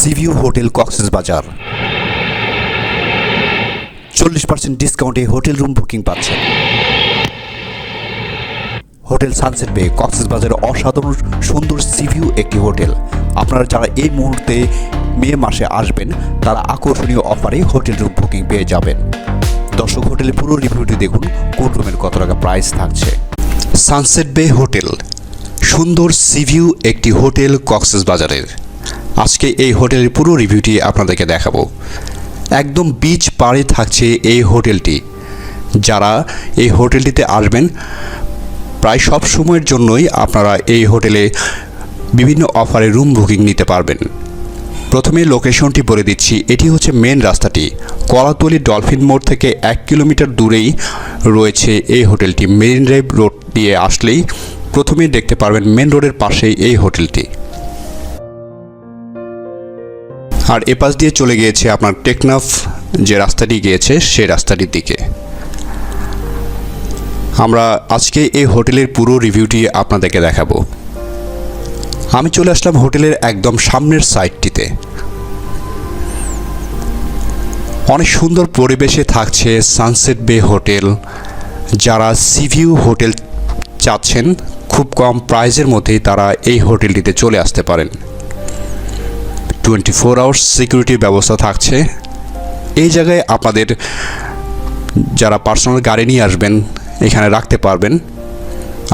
Sea view hotel Cox's বাজার চল্লিশ percent ডিসকাউন্টে হোটেল রুম বুকিং পাচ্ছেন। হোটেল সানসেট বে কক্সেস বাজারে অসাধারণ সুন্দর সিভিউ একটি হোটেল। আপনারা যারা এই মুহূর্তে মে মাসে আসবেন, তারা আকর্ষণীয় অফারে হোটেল রুম বুকিং পেয়ে যাবেন। দর্শক, হোটেলের পুরো রিভিউটি দেখুন, কোন রুমের কত টাকা প্রাইস থাকছে। সানসেট বে হোটেল সুন্দর সিভিউ একটি হোটেল কক্সেস বাজারের আজকে এই হোটেলের পুরো রিভিউটি আপনাদেরকে দেখাবো। একদম বিচ পাড়ে থাকছে এই হোটেলটি। যারা এই হোটেলটিতে আসবেন, প্রায় সব সময়ের জন্যই আপনারা এই হোটেলে বিভিন্ন অফারে রুম বুকিং নিতে পারবেন। প্রথমে লোকেশনটি বলে দিচ্ছি, এটি হচ্ছে মেন রাস্তাটি। কলাতলি ডলফিন মোড় থেকে এক কিলোমিটার দূরেই রয়েছে এই হোটেলটি। মেরিন ড্রাইভ রোড দিয়ে আসলেই প্রথমেই দেখতে পারবেন মেন রোডের পাশেই এই হোটেলটি। আর এপাশ দিয়ে চলে গিয়েছে আপনার টেকনাফ যে রাস্তাটি গিয়েছে, সেই রাস্তাটির দিকে। আমরা আজকে এই হোটেলের পুরো রিভিউটি আপনাদেরকে দেখাবো। আমি চলে আসলাম হোটেলের একদম সামনের সাইডটিতে অনেক সুন্দর পরিবেশে থাকছে সানসেট বে হোটেল। যারা সিভিউ হোটেল চাচ্ছেন, খুব কম প্রাইজের মধ্যেই তারা এই হোটেলটিতে চলে আসতে পারেন। টোয়েন্টি ফোর আওয়ার্স সিকিউরিটির ব্যবস্থা থাকছে। এই জায়গায় আপনাদের যারা পার্সোনাল গাড়ি নিয়ে আসবেন, এখানে রাখতে পারবেন।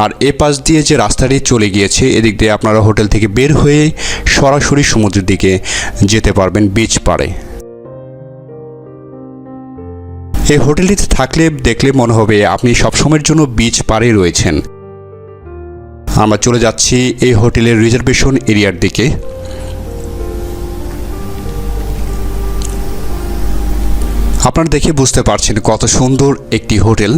আর এ পাশ দিয়ে যে রাস্তাটি চলে গিয়েছে, এদিক দিয়ে আপনারা হোটেল থেকে বের হয়ে সরাসরি সমুদ্রের দিকে যেতে পারবেন বিচ পাড়ে। এই হোটেলটিতে থাকলে, দেখলে মনে হবে আপনি সবসময়ের জন্য বিচ পাড়ে রয়েছেন। আমরা চলে যাচ্ছি এই হোটেলের রিজার্ভেশন এরিয়ার দিকে। আপনারা দেখে বুঝতে পারছেন কত সুন্দর একটি হোটেল।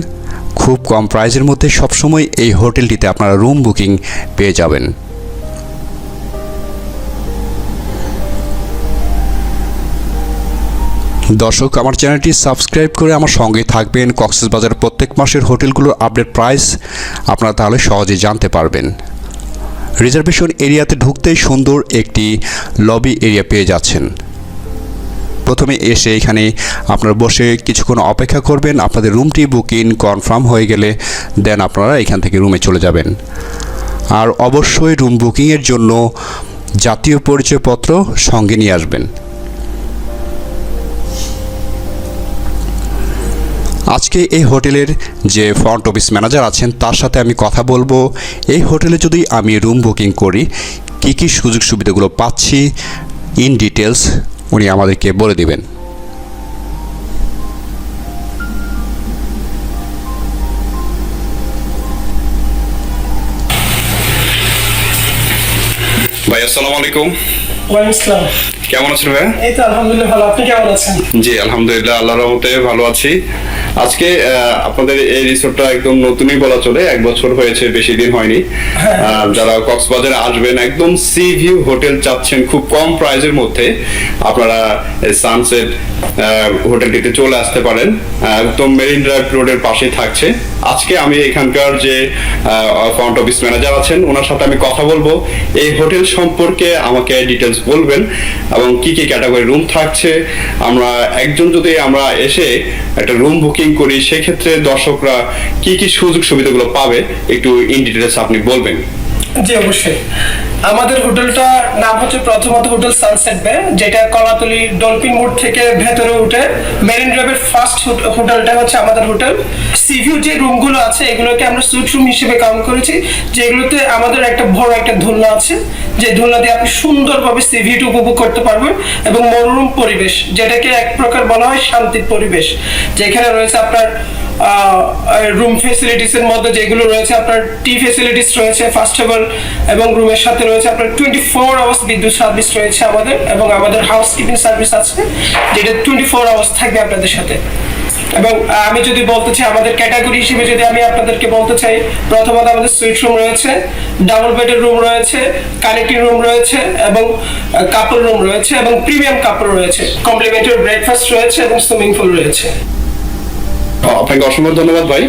খুব কম প্রাইজের মধ্যে সবসময় এই হোটেলটিতে আপনারা রুম বুকিং পেয়ে যাবেন। দর্শক, আমার চ্যানেলটি সাবস্ক্রাইব করে আমার সঙ্গে থাকবেন। কক্সবাজার প্রত্যেক মাসের হোটেলগুলোর আপডেট প্রাইস আপনারা তাহলে সহজেই জানতে পারবেন। রিজার্ভেশন এরিয়াতে ঢুকতেই সুন্দর একটি লবি এরিয়া পেয়ে যাচ্ছেন। প্রথমে এসে এখানে আপনারা বসে কিছুক্ষণ অপেক্ষা করবেন। আপনাদের রুমটি বুকিং কনফার্ম হয়ে গেলে দেন আপনারা এখান থেকে রুমে চলে যাবেন। আর অবশ্যই রুম বুকিংয়ের জন্য জাতীয় পরিচয়পত্র সঙ্গে নিয়ে আসবেন। আজকে এই হোটেলের যে ফ্রন্ট অফিস ম্যানেজার আছেন, তার সাথে আমি কথা বলব। এই হোটেলে যদি আমি রুম বুকিং করি, কী কী সুযোগ সুবিধাগুলো পাচ্ছি ইন ডিটেলস উনি আমাদেরকে বলে দিবেন। ভাই আসসালামু আলাইকুম। ওয়ালাইকুম আসসালাম। কেমন আছেন ভাই এই তো আলহামদুলিল্লাহ ভালো। আপনি কেমন আছেন? জি আলহামদুলিল্লাহ আল্লাহর রহমতে ভালো আছি। আজকে আপনাদের এই রিসোর্টটা একদম নতুনই বলা চলে। এক বছর হয়েছে বেশি দিন হয়নি। আহ, যারা কক্সবাজারে আসবেন একদম সি ভিউ হোটেল চাচ্ছেন খুব কম প্রাইজের মধ্যে। আপনারা সানসেট হোটেলটিতে চলে আসতে পারেন। একদম মেরিন ড্রাইভ রোডের পাশেই থাকছে। আজকে আমি এখানকার যে ফ্রন্ট অফিস ম্যানেজার আছেন ওনার সাথে আমি কথা বলব। এই হোটেল সম্পর্কে আমাকে ডিটেলস বলবেন। এবং কি কি ক্যাটাগরি রুম থাকছে, আমরা একজন যদি আমরা এসে একটা রুম বুকিং করি, সেক্ষেত্রে দর্শকরা কি কি সুযোগ সুবিধাগুলো পাবে, একটু ইন ডিটেলস আপনি বলবেন। জি, অবশ্যই। আমাদের হোটেলটার নাম হচ্ছে প্রথমত হোটেল সানসেট বে, যেটা কলাতলি ডলফিন মোড় থেকে ভেতরে উঠে মেরিন ড্রাইভের ফার্স্ট হোটেলটা হচ্ছে আমাদের হোটেল। সিভিউ যে রুমগুলো আছে, এগুলোকে আমরা সুইট রুম হিসেবে কাউন্ট করেছি, যেগুলোতে আমাদের একটা বড় একটা দোলনা আছে। যে ধুলনা দিয়ে আপনি সুন্দরভাবে সিভিউটা উপভোগ করতে পারবেন এবং মনোরম পরিবেশ, যেটাকে এক প্রকার বলা হয় শান্তির পরিবেশ। যেখানে রয়েছে আপনার রুম ফেসিলিটিস এর মধ্যে যেগুলো রয়েছে, আপনার টি ফেসিলিটিস রয়েছে ফাস্টেবল এবং রুমের সাথে রয়েছে, আপনার টোয়েন্টি ফোর আওয়ার্স বিদ্যুৎ সার্ভিস রয়েছে আমাদের এবং আমাদের হাউস কিপিং সার্ভিস আছে, যেটা টোয়েন্টি ফোর আওয়ার্স থাকবে আপনাদের সাথে। এবং আমি যদি বলতে চাই, আমাদের ক্যাটাগরি হিসেবে যদি আমি আপনাদেরকে বলতে চাই, প্রথমত আমাদের সুইট রুম রয়েছে ডাবল বেডের রুম রয়েছে কানেক্টিং রুম রয়েছে এবং কাপড় রুম রয়েছে এবং প্রিমিয়াম কাপড় রয়েছে। কমপ্লিমেন্টারি ব্রেকফাস্ট রয়েছে এবং সুইমিং পুল রয়েছে। আপনাকে অসংখ্য ধন্যবাদ ভাই।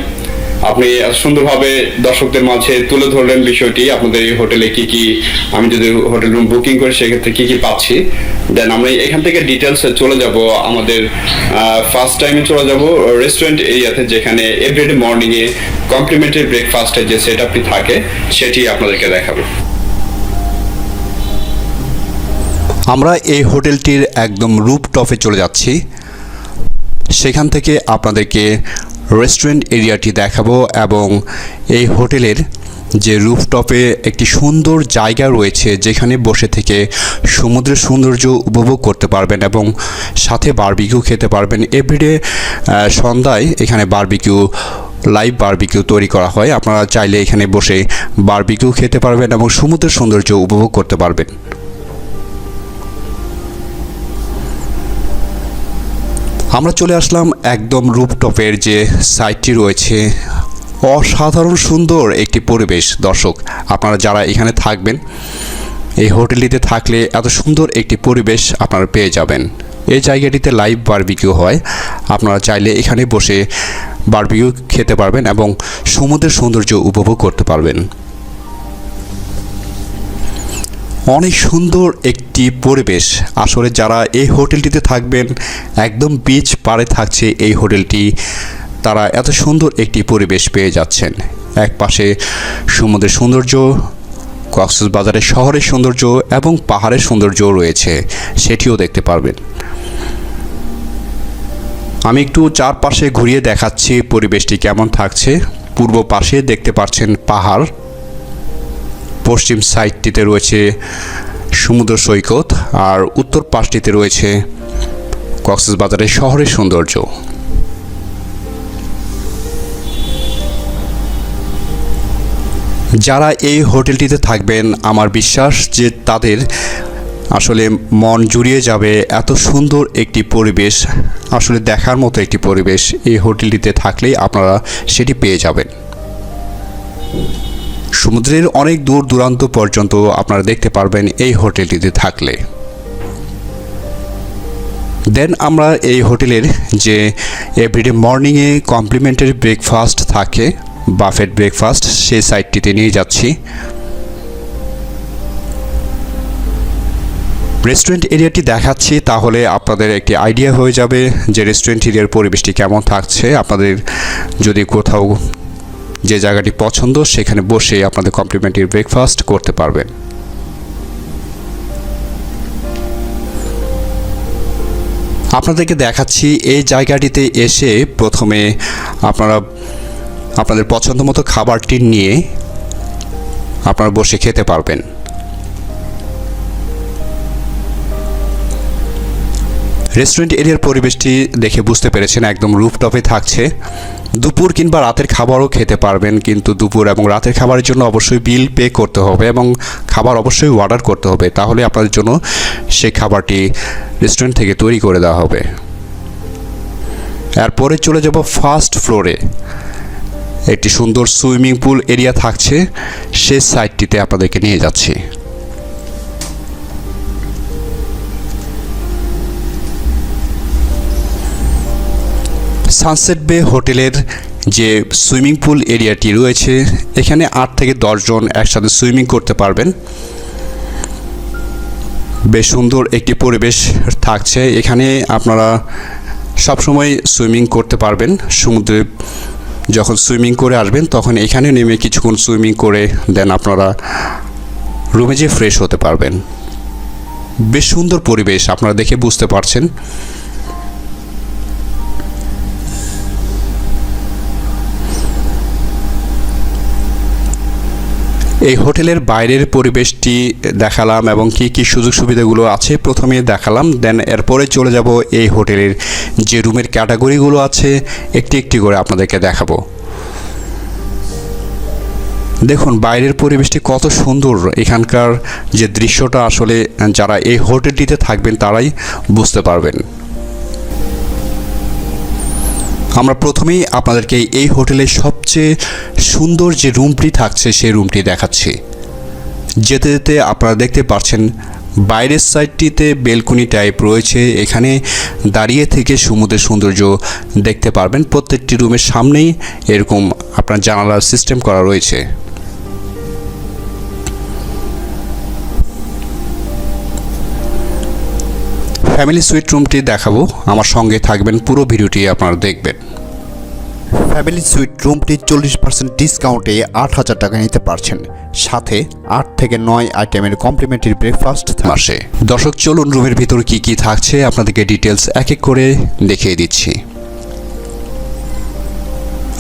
আপনি সুন্দরভাবে দর্শকদের মাঝে তুলে ধরলেন বিষয়টি। আপনাদের এই হোটেলে কি কি, আমি যদি হোটেল রুম বুকিং করি, সেক্ষেত্রে কি কি পাচ্ছি? দেন আমরা এখান থেকে ডিটেলস চলে যাব, আমাদের ফার্স্ট টাইমে চলে যাব রেস্টুরেন্ট এরিয়াতে, যেখানে এভরিডে মর্নিংয়ে কমপ্লিমেন্টারি ব্রেকফাস্টের যে সেট আপটি থাকে, সেটি আপনাদেরকে দেখাবো। আমরা এই হোটেলটির একদম রুপ টপে চলে যাচ্ছি। সেখান থেকে আপনাদেরকে রেস্টুরেন্ট এরিয়াটি দেখাবো এবং এই হোটেলের যে রুফটপে একটি সুন্দর জায়গা রয়েছে, যেখানে বসে থেকে সমুদ্রের সৌন্দর্য উপভোগ করতে পারবেন এবং সাথে বারবিকিউ খেতে পারবেন। এভরিডে সন্ধ্যায় এখানে বারবিকিউ লাইভ বারবিকিউ তৈরি করা হয়। আপনারা চাইলে এখানে বসে বারবিকিউ খেতে পারবেন এবং সমুদ্রের সৌন্দর্য উপভোগ করতে পারবেন। আমরা চলে আসলাম একদম রুপটপের যে সাইটটি রয়েছে, অসাধারণ সুন্দর একটি পরিবেশ। দর্শক, আপনারা যারা এখানে থাকবেন, এই হোটেলটিতে থাকলে এত সুন্দর একটি পরিবেশ আপনারা পেয়ে যাবেন। এই জায়গাটিতে লাইভ বারবিকিউ হয়। আপনারা চাইলে এখানে বসে বারবিকিউ খেতে পারবেন এবং সমুদ্রের সৌন্দর্য উপভোগ করতে পারবেন। অনেক সুন্দর একটি পরিবেশ। আসলে যারা এই হোটেলটিতে থাকবেন, একদম বিচ পাড়ে থাকছে এই হোটেলটি, তারা এত সুন্দর একটি পরিবেশ পেয়ে যাচ্ছেন। এক পাশে সমুদ্রের সৌন্দর্য, কক্সবাজারের শহরের সৌন্দর্য এবং পাহাড়ের সৌন্দর্য রয়েছে, সেটিও দেখতে পারবেন। আমি একটু চারপাশে ঘুরিয়ে দেখাচ্ছি পরিবেশটি কেমন থাকছে। পূর্ব পাশে দেখতে পাচ্ছেন পাহাড়। পশ্চিম সাইডটিতে রয়েছে সমুদ্র সৈকত আর উত্তর পাশটিতে রয়েছে কক্সবাজারের শহরের সৌন্দর্য। যারা এই হোটেলটিতে থাকবেন, আমার বিশ্বাস যে তাদের আসলে মন জুড়িয়ে যাবে এত সুন্দর একটি পরিবেশ, আসলে দেখার মতো একটি পরিবেশ এই হোটেলটিতে থাকলেই আপনারা সেটি পেয়ে যাবেন। সমুদ্রের অনেক দূর দূরান্ত পর্যন্ত আপনারা দেখতে পারবেন এই হোটেলটিতে থাকলে। দেন আমরা এই হোটেলের যে এভরিডে মর্নিংয়ে কমপ্লিমেন্টারি ব্রেকফাস্ট থাকে বাফেট ব্রেকফাস্ট সেই সাইটটিতে নিয়ে যাচ্ছি। রেস্টুরেন্ট এরিয়াটি দেখাচ্ছি, তাহলে আপনাদের একটি আইডিয়া হয়ে যাবে যে রেস্টুরেন্ট এরিয়ার পরিবেশটি কেমন থাকছে। আপনাদের যদি কোথাও যে জায়গাটি পছন্দ, সেখানে বসে আপনাদের কমপ্লিমেন্টারি ব্রেকফাস্ট করতে পারবেন। আপনাদেরকে দেখাচ্ছি এই জায়গাটিতে এসে প্রথমে আপনারা, আপনাদের পছন্দ মতো খাবারটি নিয়ে আপনারা বসে খেতে পারবেন। রেস্টুরেন্ট এরিয়ার পরিবেশটি দেখে বুঝতে পেরেছেন, একদম রুফটপে থাকছে। দুপুর কিংবা রাতের খাবারও খেতে পারবেন, কিন্তু দুপুর এবং রাতের খাবারের জন্য অবশ্যই বিল পে করতে হবে এবং খাবার অবশ্যই অর্ডার করতে হবে। তাহলে আপনাদের জন্য সেই খাবারটি রেস্টুরেন্ট থেকে তৈরি করে দেওয়া হবে। এরপরে চলে যাব ফার্স্ট ফ্লোরে একটি সুন্দর সুইমিং পুল এরিয়া থাকছে, সে সাইডটিতে আপনাদেরকে নিয়ে যাচ্ছি। সানসেট বে হোটেলের যে সুইমিং পুল এরিয়াটি রয়েছে, এখানে আট থেকে দশজন একসাথে সুইমিং করতে পারবেন। বেশ সুন্দর একটি পরিবেশ থাকছে। এখানে আপনারা সবসময় সুইমিং করতে পারবেন। সমুদ্রে যখন সুইমিং করে আসবেন, তখন এখানে নেমে কিছুক্ষণ সুইমিং করে দেন আপনারা রুমে যেয়ে ফ্রেশ হতে পারবেন। বেশ সুন্দর পরিবেশ, আপনারা দেখে বুঝতে পারছেন। এই হোটেলের বাইরের পরিবেশটি দেখালাম এবং কি কি সুযোগ সুবিধাগুলো আছে প্রথমে দেখালাম, দেন এরপরে চলে যাব এই হোটেলের যে রুমের ক্যাটাগরিগুলো আছে, একটি একটি করে আপনাদেরকে দেখাবো। দেখুন, বাইরের পরিবেশটি কত সুন্দর। এখানকার যে দৃশ্যটা আসলে, যারা এই হোটেলটিতে থাকবেন তারাই বুঝতে পারবেন। আমরা প্রথমেই আপনাদেরকে এই হোটেলে সবচেয়ে সুন্দর যে রুমটি থাকছে, সেই রুমটি দেখাচ্ছি। যেতে যেতে আপনারা দেখতে পাচ্ছেন, বাইরের সাইডটিতে বেলকুনি টাইপ রয়েছে। এখানে দাঁড়িয়ে থেকে সমুদ্রের সৌন্দর্য দেখতে পারবেন। প্রত্যেকটি রুমের সামনেই এরকম আপনার জানালার সিস্টেম করা রয়েছে। ফ্যামিলি সুইট রুমটি দেখাবো। আমার সঙ্গে থাকবেন পুরো ভিডিওটি আপনারা দেখবেন। ফ্যামিলি সুইট রুমটি চল্লিশ পার্সেন্ট ডিসকাউন্টে আট হাজার টাকা নিতে পারছেন। সাথে আট থেকে নয় আইটেমের কমপ্লিমেন্টারি ব্রেকফাস্ট মাসে। দর্শক চলুন রুমের ভিতর কি কি থাকছে আপনাদেরকে ডিটেলস এক এক করে দেখিয়ে দিচ্ছি।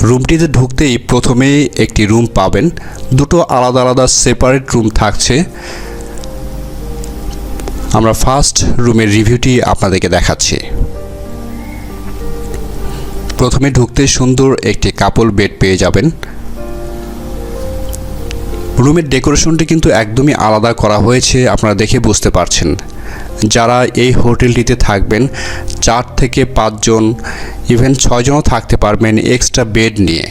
রুমটিতে ঢুকতেই প্রথমেই একটি রুম পাবেন। দুটো আলাদা আলাদা সেপারেট রুম থাকছে। আমরা ফার্স্ট রুমের রিভিউটি আপনাদেরকে দেখাচ্ছি। প্রথমে ঢুকতে সুন্দর একটি কাপল বেড পেয়ে যাবেন। রুমের ডেকোরেশনটি কিন্তু একদমই আলাদা করা হয়েছে, আপনারা দেখে বুঝতে পারছেন। যারা এই হোটেলটিতে থাকবেন, চার থেকে পাঁচজন, ইভেন ছয়জনও থাকতে পারবেন এক্সট্রা বেড নিয়ে।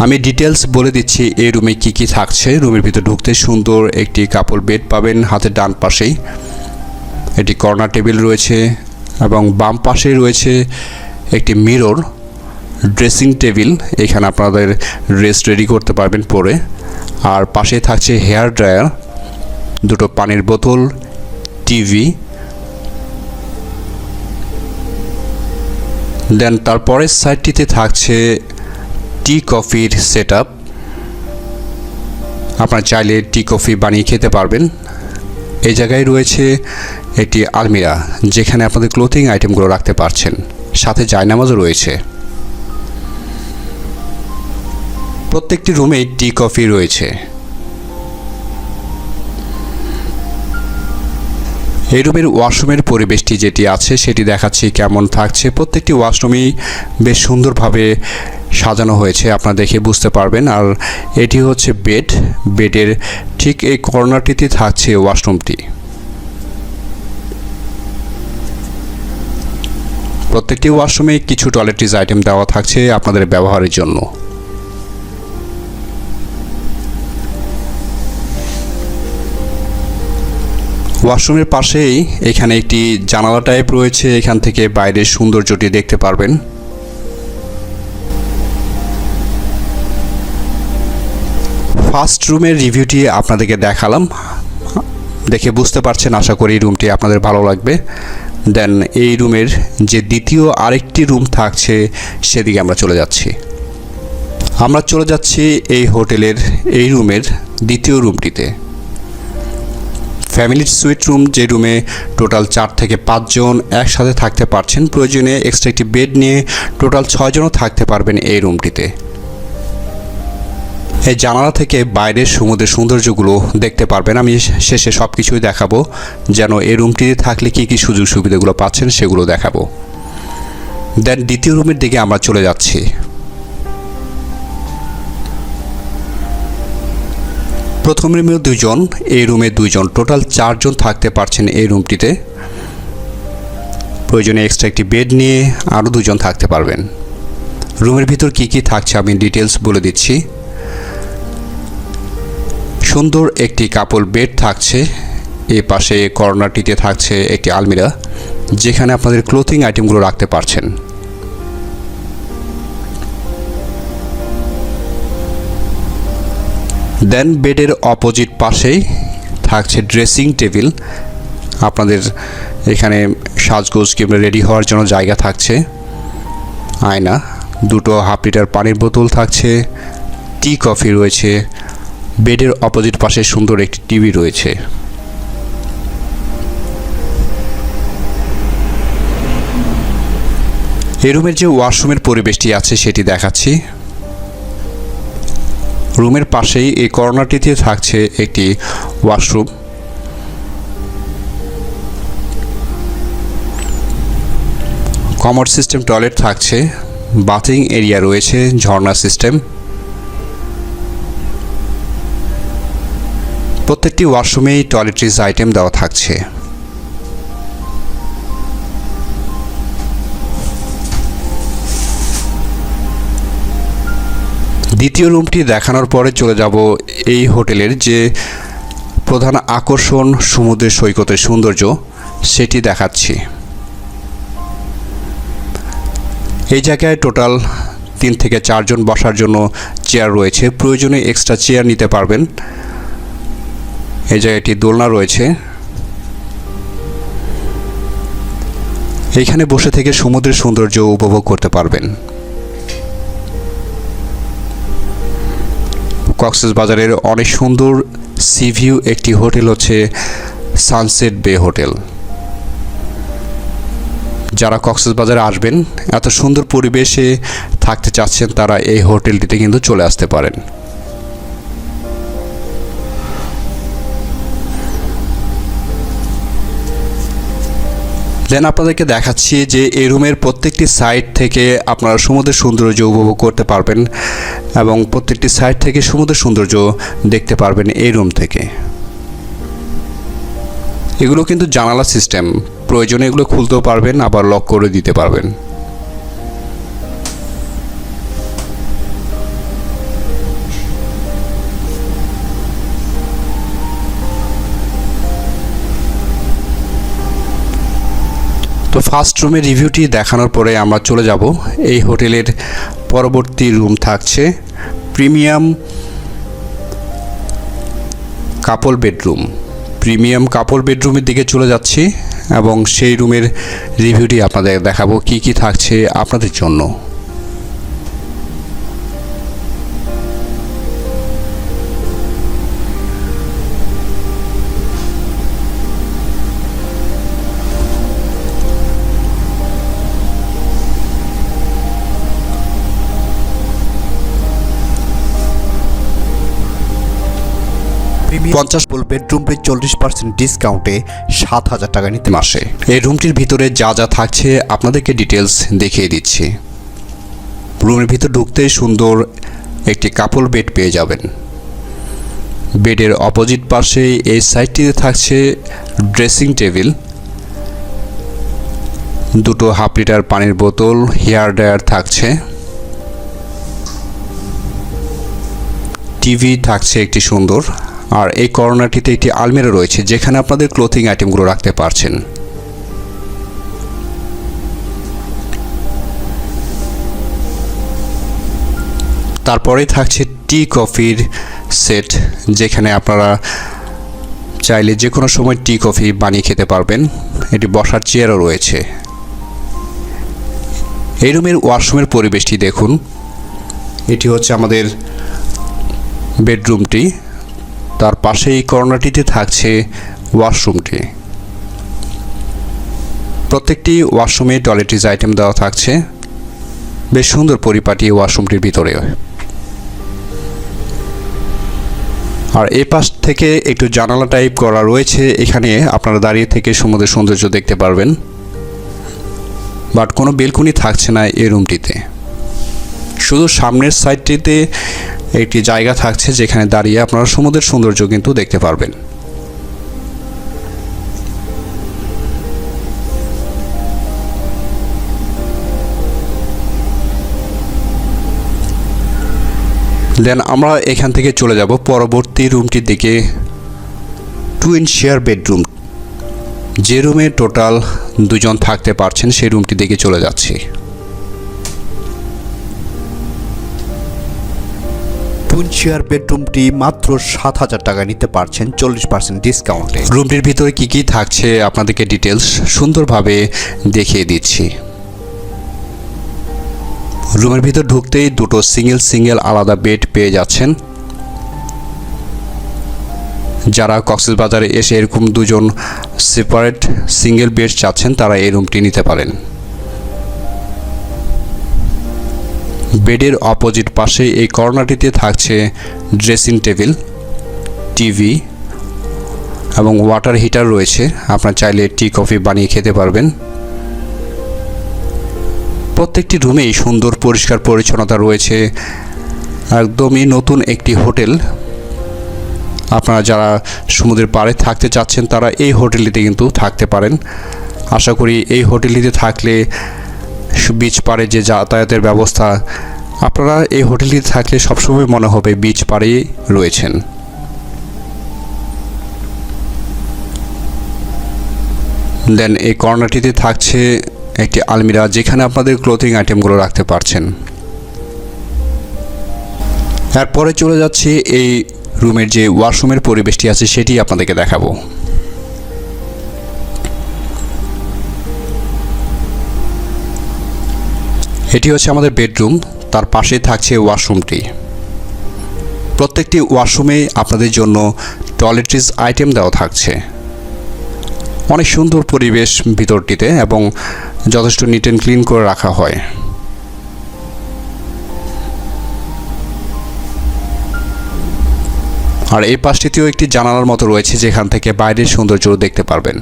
আমি ডিটেলস বলে দিচ্ছি, এই রুমে কি কি থাকছে। রুমের ভিতরে ঢুকতে সুন্দর একটি কাপল বেড পাবেন হাতের ডান পাশেই। এটি কর্নার টেবিল রয়েছে এবং বাম পাশে রয়েছে একটি মিরর ড্রেসিং টেবিল এখানে আপনাদের ড্রেস রেডি করতে পারবেন পরে। আর পাশে থাকছে হেয়ার ড্রায়ার দুটো পানির বোতল টিভি দেন তারপরের সাইডটিতে থাকছে টি কফির সেট আপ আপনার চাইলে টি কফি বানিয়ে খেতে পারবেন। এই জায়গায় রয়েছে একটি আলমিরা, যেখানে আপনাদের ক্লোথিং আইটেমগুলো রাখতে পারছেন। সাথে জায়নামাজও রয়েছে। প্রত্যেকটি রুমেই টি কফি রয়েছে। এই রুমের ওয়াশরুমের পরিবেশটি যেটি আছে, সেটি দেখাচ্ছি কেমন থাকছে। প্রত্যেকটি ওয়াশরুমই বেশ সুন্দরভাবে সাজানো হয়েছে, আপনারা দেখে বুঝতে পারবেন। আর এটি হচ্ছে বেড। বেডের ঠিক এই কর্নারটিতে থাকছে ওয়াশরুমটি। প্রত্যেকটি ওয়াশরুমে কিছু টয়লেট্রিজ আইটেম দেওয়া থাকছে আপনাদের ব্যবহারের জন্য। ওয়াশরুমের পাশেই এখানে একটি জানালা টাইপ রয়েছে, এখান থেকে বাইরের সৌন্দর্যটি দেখতে পারবেন। ফার্স্ট রুমের রিভিউটি আপনাদেরকে দেখালাম। দেখে বুঝতে পারছেন, আশা করি রুমটি আপনাদের ভালো লাগবে। দেন এই রুমের যে দ্বিতীয় আরেকটি রুম থাকছে, সেদিকে আমরা চলে যাচ্ছি। আমরা চলে যাচ্ছি এই হোটেলের, এই রুমের দ্বিতীয় রুমটিতে ফ্যামিলি সুইট রুম যে রুমে টোটাল চার থেকে পাঁচজন একসাথে থাকতে পারছেন। প্রয়োজনে এক্সট্রা একটি বেড নিয়ে টোটাল ছয়জনও থাকতে পারবেন এই রুমটিতে এই জানালা থেকে বাইরের সমুদ্রের সৌন্দর্যগুলো দেখতে পারবেন। আমি শেষে সব কিছুই দেখাবো, যেন এই রুমটিতে থাকলে কী কী সুযোগ সুবিধাগুলো পাচ্ছেন সেগুলো দেখাবো। দেন দ্বিতীয় রুমের দিকে আমরা চলে যাচ্ছি। প্রথম রুমে দুজন এই রুমে দুজন টোটাল চারজন থাকতে পারছেন এই রুমটিতে। প্রয়োজনে এক্সট্রা একটি বেড নিয়ে আরও দুজন থাকতে পারবেন। রুমের ভিতর কি কি থাকছে আমি ডিটেলস বলে দিচ্ছি। সুন্দর একটি কাপড় বেড থাকছে। এ পাশে কর্নারটিতে থাকছে একটি আলমিরা, যেখানে আপনাদের ক্লোথিং আইটেমগুলো রাখতে পারছেন। দেন বেডের অপোজিট পাশেই থাকছে ড্রেসিং টেবিল আপনাদের এখানে সাজগোজ কিংবা রেডি হওয়ার জন্য জায়গা থাকছে। আয়না, দুটো হাফ লিটার পানির বোতল থাকছে। টি কফি রয়েছে। বেডের অপোজিট পাশে সুন্দর একটি টিভি রয়েছে। এই রুমের যে ওয়াশরুমের পরিবেশটি আছে, সেটি দেখাচ্ছি। রুমের পাশেই এই কর্নারটিতে থাকছে একটি ওয়াশরুম। কমার সিস্টেম টয়লেট থাকছে বাথিং এরিয়া রয়েছে, ঝর্ণা সিস্টেম। প্রত্যেকটি ওয়াশরুমেই টয়লেট্রিজ আইটেম দেওয়া থাকছে। দ্বিতীয় রুমটি দেখানোর পরে চলে যাব এই হোটেলের যে প্রধান আকর্ষণ সমুদ্রের সৈকতের সৌন্দর্য, সেটি দেখাচ্ছি। এই জায়গায় টোটাল তিন থেকে চারজন বসার জন্য চেয়ার রয়েছে। প্রয়োজনে এক্সট্রা চেয়ার নিতে পারবেন। এই জায়গাটি দোলনা রয়েছে। এইখানে বসে থেকে সমুদ্রের সৌন্দর্য উপভোগ করতে পারবেন। কক্সেস বাজারের অনেক সুন্দর সিভিউ একটি হোটেল হচ্ছে সানসেট বে হোটেল। যারা কক্সেস বাজারে আসবেন, এত সুন্দর পরিবেশে থাকতে চাচ্ছেন, তারা এই হোটেলটিতে কিন্তু চলে আসতে পারেন। দেন আপনাদেরকে দেখাচ্ছি যে এই রুমের প্রত্যেকটি সাইড থেকে আপনারা সমুদ্রের সৌন্দর্য উপভোগ করতে পারবেন এবং প্রত্যেকটি সাইড থেকে সমুদ্রের সৌন্দর্য দেখতে পারবেন এই রুম থেকে। এগুলো কিন্তু জানালা সিস্টেম প্রয়োজনে এগুলো খুলতেও পারবেন, আবার লক করে দিতে পারবেন। তো ফার্স্ট রুমের রিভিউটি দেখানোর পরে আমরা চলে যাব। এই হোটেলের পরবর্তী রুম থাকছে premium couple bedroom premium couple বেডরুমের দিকে চলে যাচ্ছি এবং সেই রুমের রিভিউটি আপনাদের দেখাবো কি কি থাকছে আপনাদের জন্য। পঞ্চাশ ফুল বেডরুমটি চল্লিশ পার্সেন্ট ডিসকাউন্টে সাত হাজার টাকা নিতে মাসে। এই রুমটির ভিতরে যা যা থাকছে আপনাদেরকে ডিটেলস দেখিয়ে দিচ্ছি। রুমের ভিতর ঢুকতেই সুন্দর একটি কাপল বেড পেয়ে যাবেন। বেডের অপোজিট পাশে এই সাইডটিতে থাকছে ড্রেসিং টেবিল দুটো হাফ লিটার পানির বোতল হেয়ার ড্রায়ার থাকছে। টিভি থাকছে একটি সুন্দর। আর এই কর্নারটিতে একটি আলমিরা রয়েছে, যেখানে আপনাদের ক্লোথিং আইটেমগুলো রাখতে পারছেন। তারপরে থাকছে টি কফির সেট, যেখানে আপনারা চাইলে যে কোনো সময় টি কফি বানিয়ে খেতে পারবেন। এটি বসার চেয়ারও রয়েছে। এই রুমের ওয়াশরুমের পরিবেশটি দেখুন। এটি হচ্ছে আমাদের বেডরুমটি। তার পাশেই কর্নারটিতে থাকছে ওয়াশরুমটি। প্রত্যেকটি ওয়াশরুমে টয়লেট্রিজ আইটেম দেওয়া থাকছে। বেশ সুন্দর পরিপাটি ওয়াশরুমটির ভিতরে আর এই পাশ থেকে একটু জানালা টাইপ করা রয়েছে। এখানে আপনারা দাঁড়িয়ে থেকে সমুদ্রের সৌন্দর্য দেখতে পারবেন। বাট কোনো বেলকুনি থাকছে না এই রুমটিতে। শুধু সামনের সাইডটিতে একটি জায়গা থাকছে যেখানে দাঁড়িয়ে আপনারা সমুদ্রের সৌন্দর্য কিন্তু দেখতে পারবেন। দেন আমরা এখান থেকে চলে যাব পরবর্তী রুমটির দিকে। টুইন শেয়ার বেডরুম যে রুমে টোটাল দুজন থাকতে পারছেন সেই রুমটির দিকে চলে যাচ্ছি। টুইন বেডরুমটি মাত্র সাত হাজার টাকা নিতে পারছেন চল্লিশ পার্সেন্ট ডিসকাউন্টে রুমটির ভিতরে কি কি থাকছে আপনাদেরকে ডিটেলস সুন্দরভাবে দেখিয়ে দিচ্ছি। রুমের ভিতর ঢুকতেই দুটো সিঙ্গেল সিঙ্গেল আলাদা বেড পেয়ে যাচ্ছেন। যারা কক্সবাজারে এসে এরকম দুজন সেপারেট সিঙ্গেল বেড চাচ্ছেন, তারা এই রুমটি নিতে পারেন। বেডের অপোজিট পাশে এই কর্নারটিতে থাকছে ড্রেসিং টেবিল, টিভি এবং ওয়াটার হিটার রয়েছে। আপনার চাইলে টি, কফি বানিয়ে খেতে পারবেন। প্রত্যেকটি রুমেই সুন্দর পরিষ্কার পরিচ্ছন্নতা রয়েছে। একদমই নতুন একটি হোটেল। আপনারা যারা সমুদ্রের পাড়ে থাকতে চাচ্ছেন, তারা এই হোটেলটিতে কিন্তু থাকতে পারেন। আশা করি এই হোটেলটিতে থাকলে বীচ পাড়ে যে যাতায়াতের ব্যবস্থা, আপনারা এই হোটেলটিতে থাকলে সবসময় মনে হবে বীচ পাড়েই রয়েছেন। দেন এই কর্নারটিতে থাকছে একটি আলমিরা, যেখানে আপনাদের ক্লোথিং আইটেমগুলো রাখতে পারছেন। এরপরে চলে যাচ্ছে এই রুমের যে ওয়াশরুমের পরিবেশটি আছে, সেটি আপনাদেরকে দেখাবো। এটি হচ্ছে আমাদের বেডরুম, তার পাশে থাকছে ওয়াশরুমটি। প্রত্যেকটি ওয়াশরুমে আপনাদের জন্য টয়লেট্রিজ আইটেম দেওয়া থাকছে। অনেক সুন্দর পরিবেশ ভিতরটিতে এবং যথেষ্ট নিট অ্যান্ড ক্লিন করে রাখা হয়। আর এই পাশটিতেও একটি জানালার মতো রয়েছে, যেখান থেকে বাইরের সৌন্দর্য দেখতে পারবেন।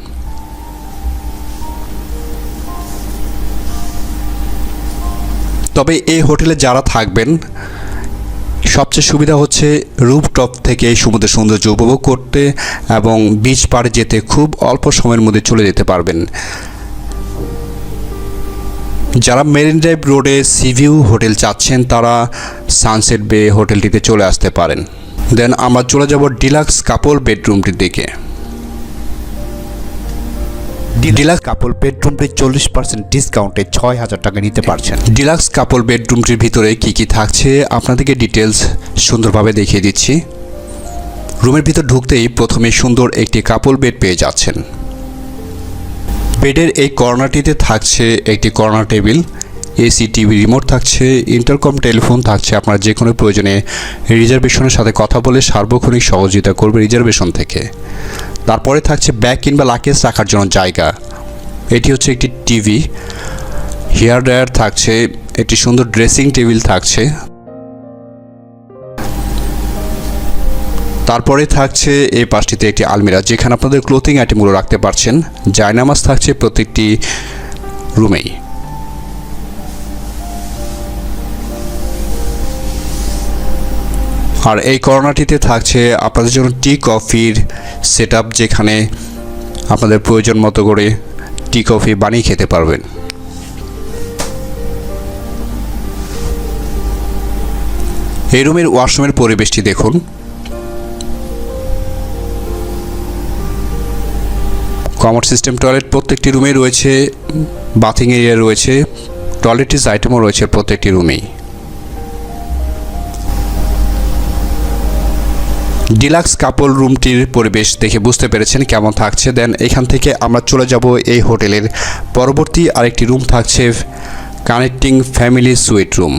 তবে এই হোটেলে যারা থাকবেন, সবচেয়ে সুবিধা হচ্ছে রুফটপ থেকে সমুদ্রের সৌন্দর্য উপভোগ করতে এবং বিচ পাড়ে যেতে খুব অল্প সময়ের মধ্যে চলে যেতে পারবেন। যারা মেরিন ড্রাইভ রোডে সিভিউ হোটেল চাচ্ছেন, তারা সানসেট বে হোটেলটিতে চলে আসতে পারেন। দেন আমরা চলে যাব ডিলাক্স কাপল বেডরুমটির দিকে। ডিলাক্স কাপল বেডরুমটি চল্লিশ পার্সেন্ট ডিসকাউন্টে ছয় হাজার টাকা নিতে পারছেন। ডিলাক্স কাপল বেডরুমটির ভিতরে কি কি থাকছে আপনাদেরকে ডিটেলস সুন্দরভাবে দেখিয়ে দিচ্ছি। রুমের ভিতর ঢুকতেই প্রথমে সুন্দর একটি কাপল বেড পেয়ে যাচ্ছেন। বেডের এই কর্নারটিতে থাকছে একটি corner table AC TV remote থাকছে, ইন্টারকম টেলিফোন থাকছে আপনার যে কোনো প্রয়োজনে। রিজার্ভেশনের সাথে কথা বলে সার্বক্ষণিক সহযোগিতা করবে রিজার্ভেশন থেকে। তারপরে থাকছে ব্যাগ কিংবা লাকেজ রাখার জন্য জায়গা। এটি হচ্ছে একটি টিভি হেয়ার ড্রায়ার থাকছে একটি সুন্দর ড্রেসিং টেবিল থাকছে। তারপরে থাকছে এই পাশটিতে একটি আলমিরা, যেখানে আপনাদের ক্লোথিং আইটেমগুলো রাখতে পারছেন। জায়নামাজ থাকছে প্রত্যেকটি রুমেই আর এই করোনাটিতে থাকছে আপনাদের জন্য টি কফির সেট যেখানে আপনাদের প্রয়োজন মতো করে টি কফি বানিয়ে খেতে পারবেন। এই রুমের ওয়াশরুমের পরিবেশটি দেখুন। কমোড সিস্টেম টয়লেট প্রত্যেকটি রুমে রয়েছে, বাথিং এরিয়া রয়েছে টয়লেটিস আইটেমও রয়েছে প্রত্যেকটি রুমেই। ডিলাক্স কাপল রুমটির পরিবেশ দেখে বুঝতে পেরেছেন কেমন থাকছে। দেন এখান থেকে আমরা চলে যাব এই হোটেলের। পরবর্তী আরেকটি রুম থাকছে কানেক্টিং ফ্যামিলি সুইট রুম।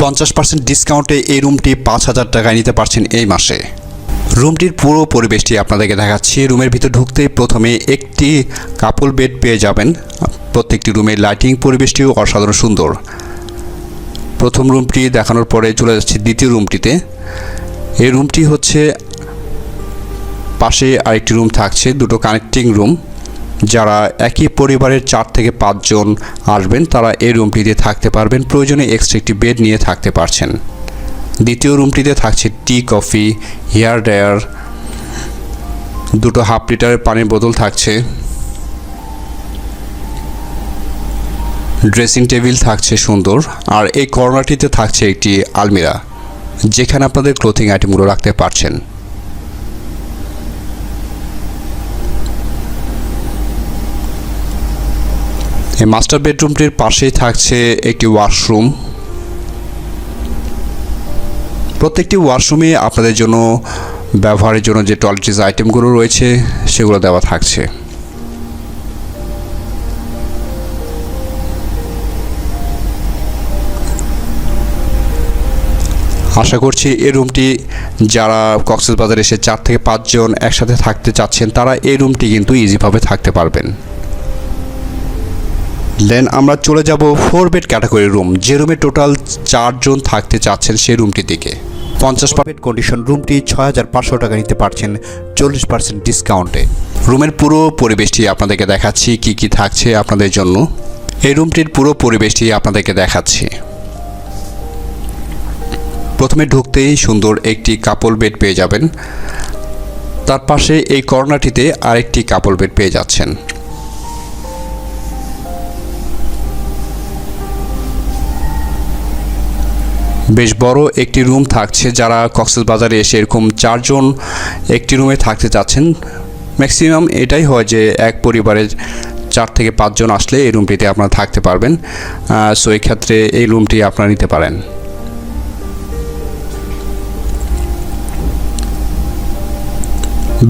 পঞ্চাশ পার্সেন্ট ডিসকাউন্টে এই রুমটি পাঁচ হাজার টাকায় নিতে পারছেন এই মাসে। রুমটির পুরো পরিবেশটি আপনাদেরকে দেখাচ্ছি। রুমের ভিতর ঢুকতেই প্রথমে একটি কাপল বেড পেয়ে যাবেন। প্রত্যেকটি রুমের লাইটিং পরিবেশটিও অসাধারণ সুন্দর। প্রথম রুমটি দেখানোর পরে চলে যাচ্ছি দ্বিতীয় রুমটিতে এই রুমটি হচ্ছে পাশে আরেকটি রুম থাকছে, দুটো কানেক্টিং রুম যারা একই পরিবারের চার থেকে পাঁচজন আসবেন, তারা এই রুমটিতে থাকতে পারবেন। প্রয়োজনে এক্সট্রা একটি বেড নিয়ে থাকতে পারছেন। দ্বিতীয় রুমটিতে থাকছে টি কফি হেয়ার ড্রায়ার দুটো হাফ লিটারের পানির বোতল থাকছে। ড্রেসিং টেবিল থাকছে সুন্দর, আর এই কর্নারটিতে থাকছে একটি আলমিরা, যেখানে আপনাদের ক্লোথিং আইটেমগুলো রাখতে পারছেন। এই মাস্টার বেডরুমটির পাশেই থাকছে একটি ওয়াশরুম। প্রত্যেকটি ওয়াশরুমে আপনাদের জন্য, ব্যবহারের জন্য যে টয়লেট্রিজ আইটেমগুলো রয়েছে, সেগুলো দেওয়া থাকছে। আশা করছি এই রুমটি যারা কক্সবাজার এসে চার থেকে পাঁচজন একসাথে থাকতে চাচ্ছেন, তারা এই রুমটি কিন্তু ইজিভাবে থাকতে পারবেন। দেন আমরা চলে যাব ফোর বেড ক্যাটাগরি রুম যে রুমে টোটাল চারজন থাকতে চাচ্ছেন সেই রুমটির দিকে। পঞ্চাশ বেড কন্ডিশন রুমটি ছয় হাজার পাঁচশো টাকা নিতে পারছেন চল্লিশ পার্সেন্ট ডিসকাউন্টে রুমের পুরো পরিবেশটি আপনাদেরকে দেখাচ্ছি, কি কি থাকছে আপনাদের জন্য। এই রুমটির পুরো পরিবেশটি আপনাদেরকে দেখাচ্ছি। প্রথমে ঢুকতেই সুন্দর একটি কাপল বেড পেয়ে যাবেন। তার পাশে এই কর্নারটিতে আরেকটি কাপল বেড পেয়ে যাচ্ছেন। বেশ বড় একটি রুম থাকছে যারা কক্সবাজারে এসে এরকম চারজন একটি রুমে থাকতে চাচ্ছেন। ম্যাক্সিমাম এটাই হয় যে এক পরিবারের চার থেকে পাঁচজন আসলে এই রুমটিতে আপনারা থাকতে পারবেন। সো এই ক্ষেত্রে এই রুমটি আপনারা নিতে পারেন।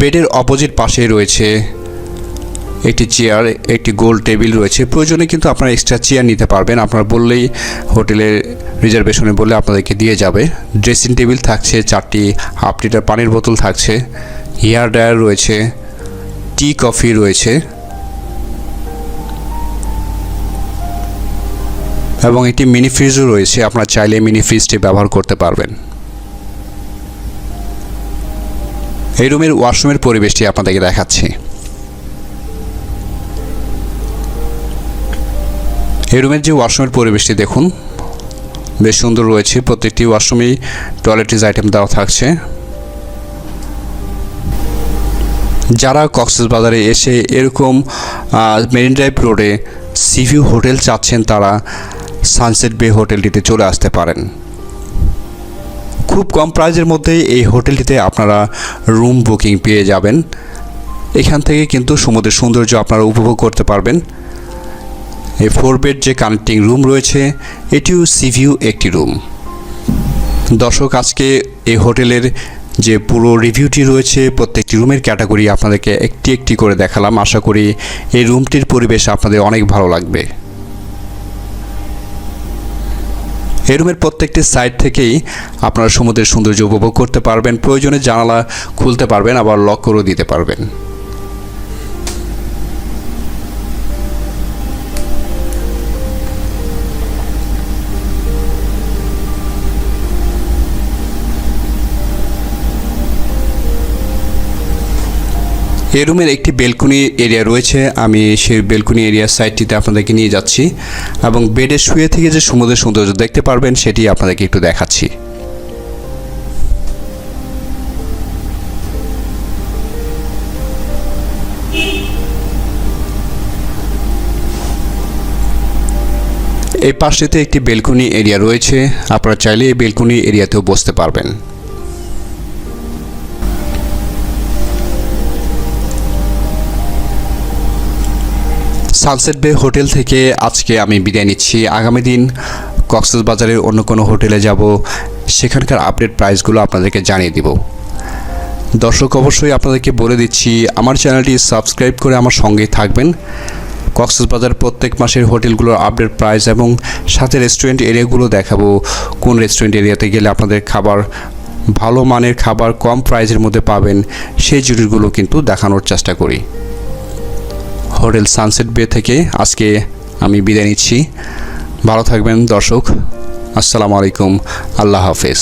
বেডের অপোজিট পাশেই রয়েছে একটি চেয়ার, একটি গোল টেবিল রয়েছে। প্রয়োজনে কিন্তু আপনারা এক্সট্রা চেয়ার নিতে পারবেন। আপনারা বললেই হোটেলের রিজার্ভেশনে বললে আপনাদেরকে দিয়ে যাবে। ড্রেসিং টেবিল থাকছে, চারটি হাফ লিটার পানির বোতল থাকছে। হেয়ার ড্রায়ার রয়েছে টি কফি রয়েছে। এবং একটি মিনি ফ্রিজও রয়েছে। আপনারা চাইলে মিনি ফ্রিজটি ব্যবহার করতে পারবেন। এই রুমের ওয়াশরুমের পরিবেশটি আপনাদেরকে দেখাচ্ছি। এই রুমের যে ওয়াশরুমের পরিবেশটি দেখুন, বেশ সুন্দর রয়েছে। প্রত্যেকটি ওয়াশরুমেই টয়লেটিস আইটেম দেওয়া থাকছে। যারা কক্সবাজারে এসে এরকম মেরিন ড্রাইভ রোডে সিভিউ হোটেল চাচ্ছেন, তারা সানসেট বে হোটেলটিতে চলে আসতে পারেন। খুব কম প্রাইজের মধ্যেই এই হোটেলটিতে আপনারা রুম বুকিং পেয়ে যাবেন। এখান থেকে কিন্তু সমুদ্রের সৌন্দর্য আপনারা উপভোগ করতে পারবেন। এই ফোর বেড যে কানেক্টিং রুম রয়েছে, এটিও সিভিউ একটি রুম দর্শক, আজকে এই হোটেলের যে পুরো রিভিউটি রয়েছে, প্রত্যেকটি রুমের ক্যাটাগরি আপনাদেরকে একটি একটি করে দেখালাম। আশা করি এই রুমটির পরিবেশ আপনাদের অনেক ভালো লাগবে। এই রুমের প্রত্যেকটি সাইড থেকেই আপনারা সমুদ্রের সৌন্দর্য উপভোগ করতে পারবেন। প্রয়োজনে জানালা খুলতে পারবেন, আবার লক করেও দিতে পারবেন। এই রুমের একটি বেলকনি এরিয়া রয়েছে। আমি সেই বেলকনি এরিয়ার সাইডটিতে আপনাদেরকে নিয়ে যাচ্ছি এবং বেডে শুয়ে থেকে যে সমুদ্রের সৌন্দর্য দেখতে পারবেন, সেটি আপনাদেরকে একটু দেখাচ্ছি। এই পাশটিতে একটি বেলকনি এরিয়া রয়েছে। আপনারা চাইলে এই বেলকনি এরিয়াতেও বসতে পারবেন। সানসেট বে হোটেল থেকে আজকে আমি বিদায় নিচ্ছি। আগামী দিন কক্সবাজারের অন্য কোনো হোটেলে যাব। সেখানকার আপডেট প্রাইসগুলো আপনাদেরকে জানিয়ে দিব। দর্শক, অবশ্যই আপনাদেরকে বলে দিচ্ছি, আমার চ্যানেলটি সাবস্ক্রাইব করে আমার সঙ্গেই থাকবেন। কক্সবাজার প্রত্যেক মাসের হোটেলগুলোর আপডেট প্রাইস এবং সাথে রেস্টুরেন্ট এরিয়াগুলো দেখাবো। কোন রেস্টুরেন্ট এরিয়াতে গেলে আপনাদের খাবার ভালো মানের খাবার কম প্রাইসের মধ্যে পাবেন, সেই জিনিসগুলো কিন্তু দেখানোর চেষ্টা করি। হোটেল সানসেট বে থেকে আজকে আমি বিদায় নিচ্ছি। ভালো থাকবেন দর্শক। আসসালামু আলাইকুম। আল্লাহ হাফেজ।